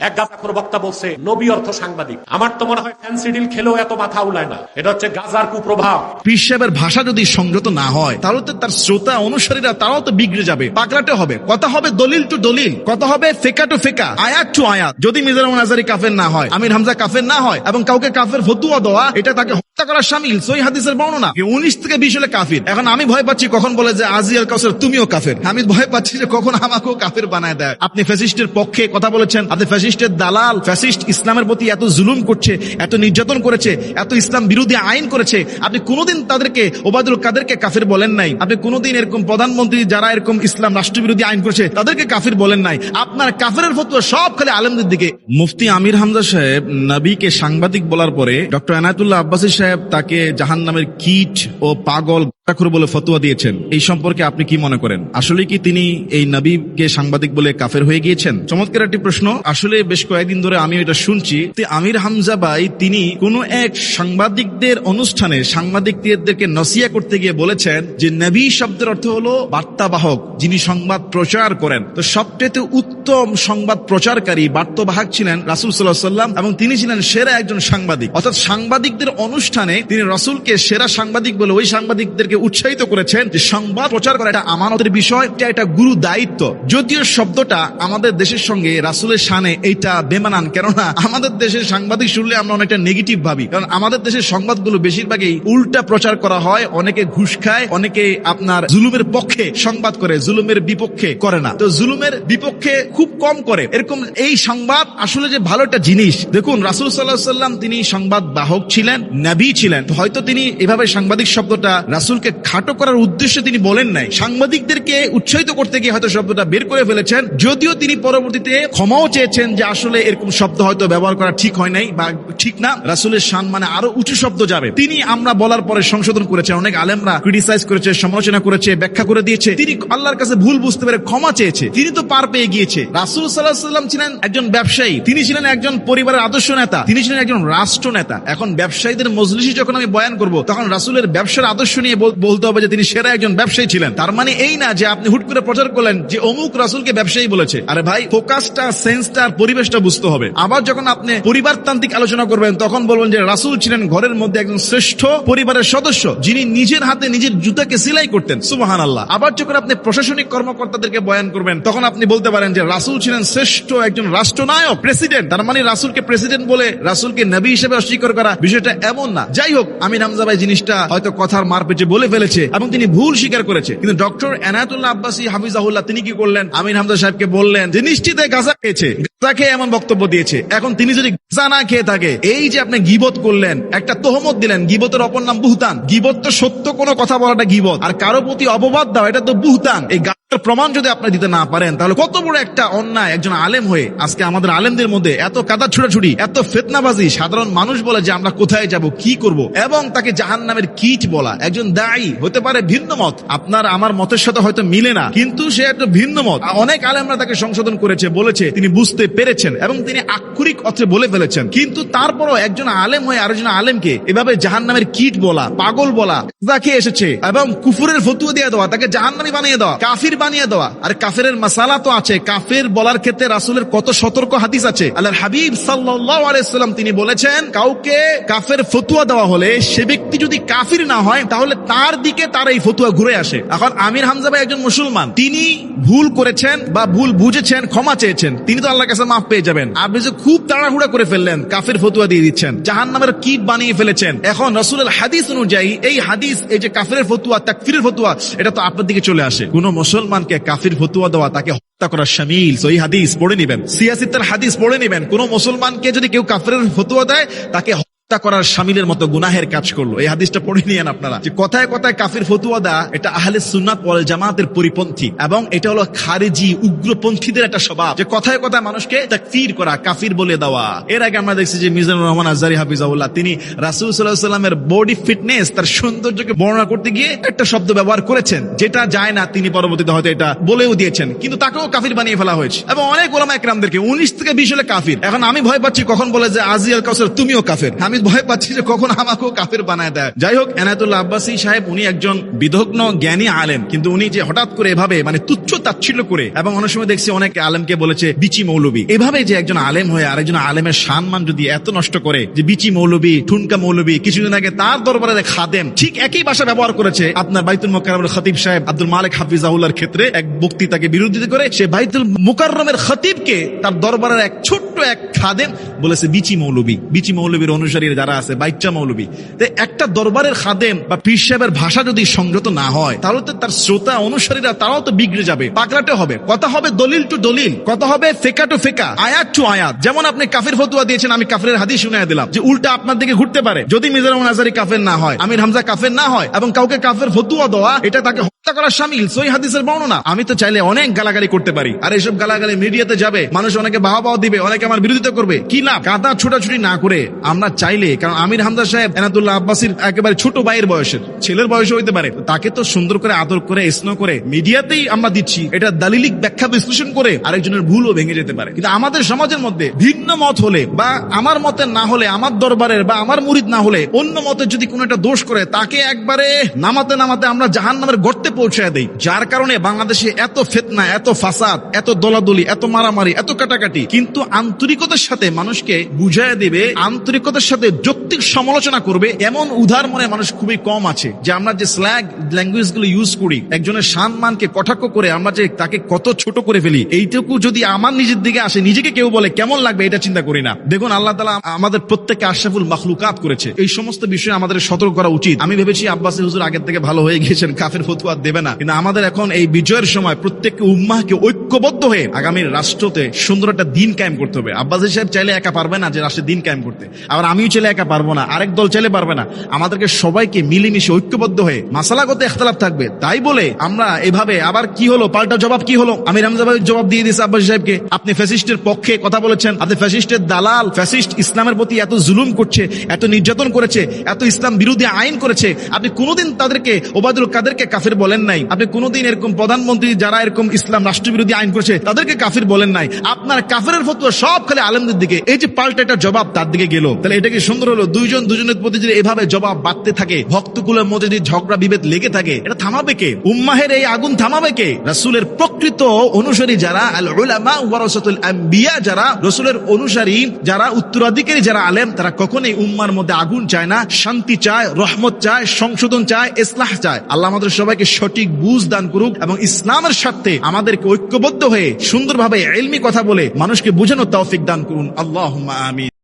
এক গাজাখোর বক্তা বলছে, নবী অর্থ সাংবাদিক। আমার তো মনে হয় ফ্যান্সি ডিল খেলেও এত মাথা উলায় না। এটা হচ্ছে গাজার কুপ্রভাব। পীর ভাষা যদি সংযত না হয়, তাহলে তো তার শ্রোতা অনুসারীরা, তারাও তো বিগড়ে যাবে। পাকলাটে হবে। কথা হবে দলিল টু দলিল। কথা হবে ফেকা টু ফেকা, আয়াত টু আয়াত। যদি মিজানুর রহমান আজারি কাফের না হয়, আমির হামজা কাফের না হয়, এবং কাউকে কাফের ফতুয়া দেওয়া, এটা তাকে হত্যা করা সামিল। সই হাদিসের বর্ণনা। উনিশ থেকে বিশ হলে কাফির। এখন আমি ভয় পাচ্ছি কখন বলে যে আজি আল কাউসার, তুমিও কাফের। আমি ভয় পাচ্ছি যে কখন আমাকেও কাফের বানায় দেয়। আপনি ফ্যাসিস্টের পক্ষে কথা বলেছেন, আপনি ফ্যাসিস্টের দালাল, ফ্যাসিস্ট ইসলামের প্রতি এত জুলুম করছে, এত নির্যাতন করেছে, এত ইসলাম বিরোধী আইন করেছে। আপনি কোনোদিন তাদেরকে, ওবায়দুল কাদেরকে কাফির বলেন নাই। আপনি কোনোদিন এরকম প্রধানমন্ত্রী যারা এরকম ইসলাম রাষ্ট্রবিরোধী আইন করেছে, তাদেরকে কাফির বলেন নাই। আপনার কাফের ফতুয়া সব খালি আলেমদের দিকে। মুফতি আমির হামজা সাহেব নবীকে সাংবাদিক বলার পরে ডক্টর এনায়তুল্লাহ আব্বাসী সাহেব তাকে জাহান নামের কীট ও পাগল গাঁজাখোর বলে ফতুয়া দিয়েছেন। এই সম্পর্কে আপনি কি মনে করেন? আসলে কি তিনি এই নবীকে সাংবাদিক বলে কাফের হয়ে গিয়েছেন? চমৎকার একটি প্রশ্ন। আসলে বেশ কয়েকদিন ধরে আমি এটা শুনছি আমির হামজা ভাই তিনি কোন এক সাংবাদিকদের অনুষ্ঠানে সাংবাদিকদেরকে নসিয়া করতে গিয়ে বলেছেন যে নবী শব্দের অর্থ হলো বার্তাবাহক, যিনি সংবাদ প্রচার করেন। তো সবচেয়ে উত্তম সংবাদ প্রচারকারী, বার্তাবাহক ছিলেন রাসুল সাল্লাহ সাল্লাম এবং তিনি ছিলেন সেরা একজন সাংবাদিক। অর্থাৎ সাংবাদিকদের অনুষ্ঠানে তিনি রসুলকে সেরা সাংবাদিক বলে ওই সাংবাদিকদেরকে উৎসাহিত করেছেন যে সংবাদ প্রচার করা এটা আমানতের বিষয়, এটা একটা গুরু দায়িত্ব। যদিও শব্দটা আমাদের দেশের সঙ্গে রাসুলের শানে এইটা বেমানান, কেননা আমাদের দেশের সাংবাদিক শুনলে আমরা অনেকটা নেগেটিভ ভাবি। কারণ আমাদের দেশের সংবাদগুলো বেশিরভাগই উল্টা প্রচার করা হয়, অনেকে ঘুষ খায়, অনেকে আপনার জুলুমের পক্ষে সংবাদ করে, জুলুমের বিপক্ষে করে না। তো জুলুমের বিপক্ষে খুব কম করে। এরকম এই সংবাদ আসলে যে ভালো একটা জিনিস। দেখুন, রাসুল সাল্লাহ সাল্লাম তিনি সংবাদ বাহক ছিলেন, নবী ছিলেন। হয়তো তিনি এভাবে সাংবাদিক শব্দটা রাসুলকে খাটো করার উদ্দেশ্যে তিনি বলেন নাই। সাংবাদিকদেরকে উৎসাহিত করতে গিয়ে হয়তো শব্দটা বের করে ফেলেছেন। যদিও তিনি পরবর্তীতে ক্ষমাও চেয়েছেন যে আসলে এরকম শব্দ হয়তো ব্যবহার করা ঠিক হয় নাই বা ঠিক না। রাসুলের শান মানে আরও উঁচু শব্দ যাবে। তিনি আমরা বলার পরে সংশোধন করেছেন। অনেক আলেমরা ক্রিটিসাইজ করেছে, সমালোচনা করেছে, ব্যাখ্যা করে দিয়েছে। তিনি আল্লাহর কাছে ভুল বুঝতে পেরে ক্ষমা চেয়েছে। তিনি তো পার পেয়ে গিয়েছে। রাসুল সাল্লাহ সাল্লাম ছিলেন একজন ব্যবসায়ী। তিনি ছিলেন একজন পরিবারের আদর্শ নেতা। তিনি ছিলেন একজন রাষ্ট্র নেতা। এখন ব্যবসায়ীদের মজলিসি যখন আমি বয়ান করব, তখন রাসুলের ব্যবসার আদর্শ নিয়ে বল- বলতে হবে যে তিনি সেরা একজন ব্যবসায়ী ছিলেন। তার মানে এই না যে আপনি হুট করে প্রচার করলেন যে অমুক রাসুলকে ব্যবসায়ী বলেছে। আরে ভাই, ফোকাসটা, সেন্সটা পরিবেশটা বুঝতে হবে। আবার যখন আপনি পরিবারতান্ত্রিক আলোচনা করবেন, তখন বলবেন যে রাসুল ছিলেন ঘরের মধ্যে একজন শ্রেষ্ঠ পরিবারের সদস্য, যিনি নিজের হাতে নিজের জুতাকে সিলাই করতেন। সুবাহান আল্লাহ আবার যখন আপনি প্রশাসনিক কর্মকর্তাদেরকে বয়ান করবেন, তখন আপনি বলতে পারেন যে রাসুল ছিলেন শ্রেষ্ঠ একজন রাষ্ট্রনায়ক, প্রেসিডেন্ট। তার মানে রাসুলকে প্রেসিডেন্ট বলে রাসুলকে নবী হিসেবে অস্বীকার করা বিষয়টা এমন না। যাই হোক, আমি নামজা ভাই জিনিসটা হয়তো কথার মার পেটে বলে ফেলেছে এবং তিনি ভুল স্বীকার করেছে। কিন্তু ডক্টর এনায়তুল্লাহ আব্বাসি হাফিজাহুল্লাহ, তিনি কি করলেন? আমিন হামদা সাহেবকে বললেন যে, নিশ্চিত গাঁজা খেয়েছে, গাঁজা খেয়ে এমন বক্তব্য দিয়েছে। এখন তিনি যদি গাঁজা না খেয়ে থাকে, এই যে আপনি গিবত করলেন, একটা তোহমত দিলেন, গিবতের অপর নাম বুহতান। গিবত তো সত্য কোনো কথা বলাটা গিবত। আর কারও প্রতি অপবাদ দাও, এটা তো বুহতান। এই প্রমাণ যদি আপনি দিতে না পারেন, তাহলে কত বড় একটা অন্যায় একজন আলেম হয়ে আজকে আমাদের আলেমদের মধ্যে এত কাদা ছুটাছুটি এত ফেতনাবাজি, সাধারণ মানুষ বলে যে আমরা কোথায় যাব, কি করব, এবং তাকে জাহান নামের কীট বলা, একজন দায়ী, হতে পারে ভিন্ন মত। আপনার, আমার মতের সাথে হয়তো মিলে না, কিন্তু সে একটা ভিন্ন মত। অনেক আলেমরা তাকে সংশোধন করেছে, বলেছে, তিনি বুঝতে পেরেছেন, এবং তিনি আক্ষরিক অর্থে বলে ফেলেছেন। কিন্তু তারপরও একজন আলেম হয়ে আরেকজন আলেমকে এভাবে জাহান নামের কীট বলা, পাগল বলা তাকে এসেছে, এবং কুফুরের ফতুয়া দিয়ে দেওয়া, তাকে জাহান্নামি বানিয়ে দেওয়া, কাফির বানিয়ে দেওয়া। আর কাফের মাসালা তো আছে। কাফের বলার ক্ষেত্রে রাসুলের কত সতর্ক হাদিস আছে। আল্লাহ হাবিব সাল্লাম তিনি বলেছেন, কাউকে কাফের ফতুয়া দেওয়া হলে সে ব্যক্তি যদি কাফির না হয়, তাহলে তার দিকে তার এই ফতুয়া ঘুরে আসে। এখন আমির হামজা ভাই একজন মুসলমান। তিনি ভুল করেছেন বা ভুল বুঝেছেন, ক্ষমা চেয়েছেন। তিনি তো আল্লাহর কাছে মাফ পেয়ে যাবেন। আপনি যে খুব তাড়াহুড়া করে ফেললেন, কাফের ফতুয়া দিয়ে দিচ্ছেন। জাহান নামের কিট বানিয়ে ফেলেছেন। এখন রসুলের হাদিস অনুযায়ী, এই হাদিস, এই যে কাফের ফতুয়া, তাকফিরের ফতুয়া, এটা তো আপনার দিকে চলে আসে। কোন মুসলমানকে কাফির ফতুয়া দেওয়া, তাকে হত্যা করা শামিল। সই হাদিস পড়ে নিবেন। সিয়াসিতের হাদিস পড়ে নিবেন। কোন মুসলমানকে যদি কেউ কাফিরের ফতুয়া দেয়, তাকে হত্যা করার সামিলের মতো গুনাহের কাজ করল। এই হাদিসটা পড়ে নিয়েন আপনারা। যে কথায় কথায় কাফির ফতুয়া দা এটা আহলে সুন্নাত ওয়াল জামাতের পরিপন্থী এবং এটা হলো খারেজি, উগ্রপন্থীদের একটা স্বভাব। যে কথায় কথায় মানুষকে তাকফির করা, কাফির বলে দেওয়া। এর আগে আমরা দেখছি যে মিজানুর রহমান আজারি হাফিজাউল্লাহ তিনি রাসুল সাল্লাহ সাল্লামের বডি ফিটনেস, তার সৌন্দর্যকে বর্ণনা করতে গিয়ে একটা শব্দ ব্যবহার করেছেন। যেটা যায় না, তিনি পরবর্তীতে হয়তো এটা বলেও দিয়েছেন। কিন্তু তাকেও কাফির বানিয়ে ফেলা হয়েছে। এবং অনেক ওলামা একরামদেরকে উনিশ থেকে বিশ হলে কাফির। এখন আমি ভয় পাচ্ছি কখন বলে যে আজি আল কাউসার, তুমিও কাফের। আমি আমি ভয় পাচ্ছি যে কখন আমাকেও কাফের বানায় দেয়। যাই হোক এনায়তুল্লাহ আব্বাসী সাহেব, উনি একজন বিদগ্ন, জ্ঞানী আলেম, কিন্তু উনি যে হঠাৎ করে এভাবে মানে তুচ্ছ তাচ্ছিল্য করে, এবং অনেক সময় দেখছি অনেক আলেমকে বলেছে, বিচি মৌলবী। এভাবে যে একজন আলেম হয়ে আরেকজন আলেমের সম্মান যদি এত নষ্ট করে, যে বিচি মৌলবী, ঠুনকা মৌলবী, কিছুদিন আগে তার দরবারে খাদেম, ঠিক একই ভাষা ব্যবহার করেছে আপনার বাইতুল মোকারমের খতিব সাহেব আব্দুল মালিক হাফিজাউল্লার ক্ষেত্রে, এক বক্তৃতাকে বিরোধিতা করে, সে বাইতুল মুকাররমের খতিবকে তার দরবারের এক ছোট্ট এক খাদেম বলেছে বিচি মৌলবী। বিচি মৌলবীর অনুসারী যারা আছে, বাইচ্চা মৌলবী একটা দরবারের খাদেম বা পীর সাহেবের ভাষা যদি সংযত না হয়, তাহলে তো তার শ্রোতা অনুসারীরা, তারাও তো বিগড়ে যাবে, পাকড়াটে হবে। কথা হবে দলিল টু দলিল, কথা হবে ফেকা টু ফেকা, আয়াত টু আয়াত। যেমন আপনি কাফের ফতুয়া দিয়েছেন, আমি কাফের হাদিস শুনে দিলাম, যে উল্টা আপনার দিকে ঘুরতে পারে, যদি রহমান আজারি কাফের না হয়, আমির হামজা কাফের না হয়, এবং কাউকে কাফের ফতুয়া দেওয়া, এটা তাকে হত্যা সামিল সই হাদিসের বর্ণনা। আমি তো চাইলে অনেক গালাগালি করতে পারি। আর এসব গালাগালি মিডিয়াতে যাবে, মানুষ অনেকে দিবে, অনেকে আমার বিরোধিতা করবে। কি লাভ? না করে আমরা চাইলে, কারণ আমির হামজা সাহেব এনাতুল্লাহ আব্বাসির একেবারে ছোট বয়সের, ছেলের বয়স হইতে পারে। তাকে তো সুন্দর করে আদর করে স্নো করে মিডিয়াতেই আমরা দিচ্ছি। এটা দালিলিক ব্যাখ্যা বিশ্লেষণ করে আরেকজনের ভুলও ভেঙে যেতে পারে। কিন্তু আমাদের সমাজের মধ্যে ভিন্ন মত হলে বা আমার মতে না হলে, আমার দরবারের বা আমার মুরিদ না হলে অন্য মতে যদি কোনো একটা দোষ করে, তাকে একবারে নামাতে নামাতে আমরা জাহান নামের গর্তে পৌঁছায় দেই। যার কারণে বাংলাদেশে এত ফেতনা, এত ফাসাদ, এত দলাদলি, এত মারামারি, এত কাটাকাটি। কিন্তু আন্তরিকতার সাথে মানুষকে বুঝায় দেবে, আন্তরিকতার সাথে যৌক্তিক সমালোচনা করবে, এমন উদার মনে মানুষ খুবই কম আছে, যে আমরা যে স্ল্যাগ ল্যাঙ্গুয়েজগুলো ইউজ করি, একজনের সম্মানকে কটাক্ষ করে আমরা যে তাকে কত ছোট করে ফেলি, এইটুকু যদি আমার নিজের দিকে আসে, নিজেকে কেউ বলে কেমন লাগবে এটা চিন্তা করি না। দেখুন, আল্লাহ তালা আমাদের প্রত্যেককে আশরাফুল মখলুকাত করেছে। এই সমস্ত বিষয়ে আমাদের সতর্ক করা উচিত। আমি ভেবেছি আব্বাসী হুজুর আগের থেকে ভালো হয়ে গিয়েছেন, কাফের ফতুয়া দেবে না। কিন্তু আমাদের এখন এই বিজয়ের সময় প্রত্যেককে উম্মাহকে ঐক্যবদ্ধ হয়ে আগামীর রাষ্ট্রতে সুন্দর একটা দিন কায়েম করতে হবে। আব্বাসী সাহেব চাইলে একা পারবে না যে রাষ্ট্রের দিন কায়েম করতে। আবার আমিও চাইলে একা পারব না, আরেক দল চাইলে পারবে না। আমাদেরকে সবাইকে মিলেমিশে ঐক্যবদ্ধ হয়ে মাসালাগত এখতলাফ থাকবে। তাই বলে আমরা এভাবে আবার কি হলো, পাল্টা জবাব কি হলো? আমি রামজাবাদ জবাব দিয়ে দিয়েছি আব্বাসী সাহেবকে, আপনি ফ্যাসিস্টের পক্ষে কথা বলেছেন, আপনি ফ্যাসিস্টের দালাল ফ্যাসিস্ট ইসলামের প্রতি এত জুলুম করছে, এত নির্যাতন করেছে, এত ইসলাম বিরোধী আইন করেছে। আপনি কোনোদিন তাদেরকে, ওবায়দুল কাদেরকে কাফের বলেন নাই। আপনি কোনোদিন এরকম প্রধানমন্ত্রী যারা এরকম ইসলাম রাষ্ট্রবিরোধী আইন করেছে, তাদেরকে কাফির বলেন নাই। আপনার কাফের ফতুয়া সব খালি আলেমদের দিকে। এই যে পাল্টা একটা জবাব তার দিকে গেল। তাহলে এটা কি সুন্দর হলো? দুইজন দুজনের প্রতি যদি এভাবে জবাব বাড়তে থাকে, ভক্তকুলের মধ্যে যদি ঝগড়া, বিভেদ লেগে থাকে, এটা থামাবে কে? উম্মাহের এই আগুন থামাবে কে? রাসূলের প্রকৃত অনুসারী যারা যারা, রসুলের অনুসারী যারা, উত্তরাধিকারী যারা আলেম, তারা কখনোই উম্মার মধ্যে আগুন চায় না, শান্তি চায়, রহমত চায়, সংশোধন চায়, ইসলাহ চায়। আল্লাহ আমাদের সবাইকে সঠিক বুঝ দান করুক এবং ইসলামের স্বার্থে আমাদেরকে ঐক্যবদ্ধ হয়ে সুন্দরভাবে এলমি কথা বলে মানুষকে বুঝানোর তৌফিক দান করুন। আল্লাহ আমিন।